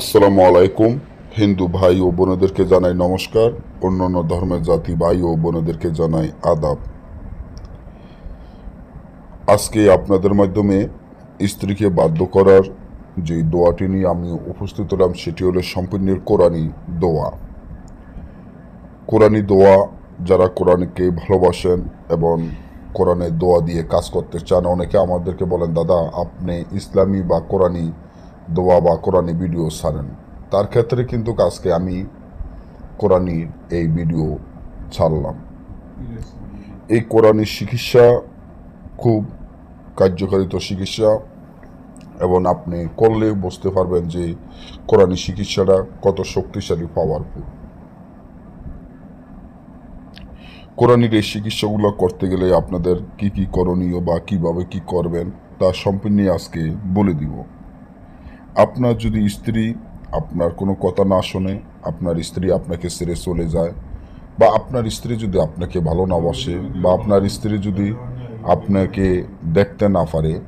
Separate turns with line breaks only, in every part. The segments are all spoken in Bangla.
আসসালামু আলাইকুম। হিন্দু ভাই ও বোনেদেরকে জানাই নমস্কার। অন্যান্য ধর্মের জাতি ভাই ও বোনেদেরকে জানাই আদাব। আজকে আপনাদের মাধ্যমে স্ত্রীকে বাধ্য করার যে দোয়াটি নিয়ে আমি উপস্থিত হলাম, সেটি হলো সম্পূর্ণের কোরআনী দোয়া। কোরআনী দোয়া, যারা কোরআনকে ভালোবাসেন এবং কোরআনের দোয়া দিয়ে কাজ করতে চান, অনেকে আমাদেরকে বলেন, দাদা, আপনি ইসলামী বা কোরআনী দোয়া বা কোরআনী ভিডিও ছাড়েন। তার ক্ষেত্রে কিন্তু আজকে আমি কোরআনীর এই ভিডিও ছাড়লাম। এই কোরআনী চিকিৎসা খুব কার্যকারিত চিকিৎসা এবং আপনি করলে বুঝতে পারবেন যে কোরআনী চিকিৎসাটা কত শক্তিশালী পাওয়ারফুল কোরআনীর এই চিকিৎসাগুলো করতে গেলে আপনাদের কি কি করণীয় বা কীভাবে কি করবেন তা সম্পূর্ণ আজকে বলে দিব। আপনার যদি স্ত্রী আপনার কোনো কথা না শোনে, আপনার স্ত্রী আপনাকে ছেড়ে চলে যায়, বা আপনার স্ত্রী যদি আপনাকে ভালো না বসে, বা আপনার স্ত্রী যদি আপনাকে দেখতে না পারে,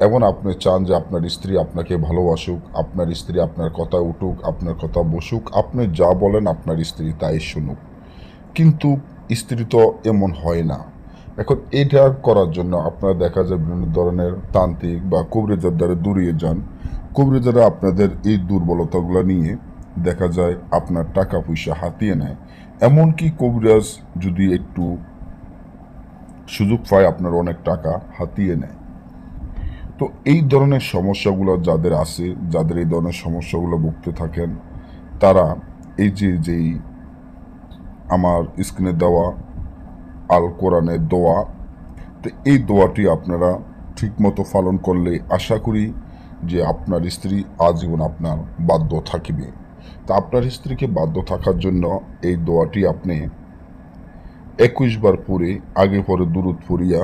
এবং আপনি চান যে আপনার স্ত্রী আপনাকে ভালোবাসুক, আপনার স্ত্রী আপনার কথা উঠুক, আপনার কথা বসুক, আপনি যা বলেন আপনার স্ত্রী তাই শুনুক। কিন্তু স্ত্রী তো এমন হয় না। এখন এটা করার জন্য আপনারা দেখা যায় বিভিন্ন ধরনের তান্ত্রিক বা কবরেজার দ্বারা দূরিয়ে যান। কবরেজারা আপনাদের এই দুর্বলতাগুলো নিয়ে দেখা যায় আপনার টাকা পয়সা হাতিয়ে নেয়। এমনকি কবিরাজ যদি একটু সুযোগ পায়, আপনার অনেক টাকা হাতিয়ে নেয়। তো এই ধরনের সমস্যাগুলো যাদের আছে, যাদের এই ধরনের সমস্যাগুলো ভুগতে থাকেন, তারা এই যে, যেই আমার স্ক্রিনে দেওয়া আল কোরআনের দোয়া। তো এই দোয়াটি আপনারা ঠিকমতো পালন করলে আশা করি যে আপনার স্ত্রী আজীবন আপনার বাধ্য থাকিবে। তা আপনার স্ত্রীকে বাধ্য থাকার জন্য এই দোয়াটি আপনি একুশ বার পরে আগে পরে দূরত পড়িয়া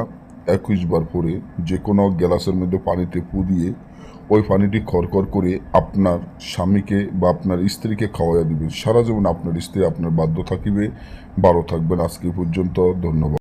একুশ বার পরে যে কোনো গ্লাসের মধ্যে পানিতে পু দিয়ে ওই পানিটি খরখর করে আপনার স্বামীকে বা আপনার স্ত্রীকে খাওয়াইয়া দিবেন। সারা জীবন আপনার স্ত্রী আপনার বাধ্য থাকিবে, ভালো থাকবেন। আজকে পর্যন্ত ধন্যবাদ।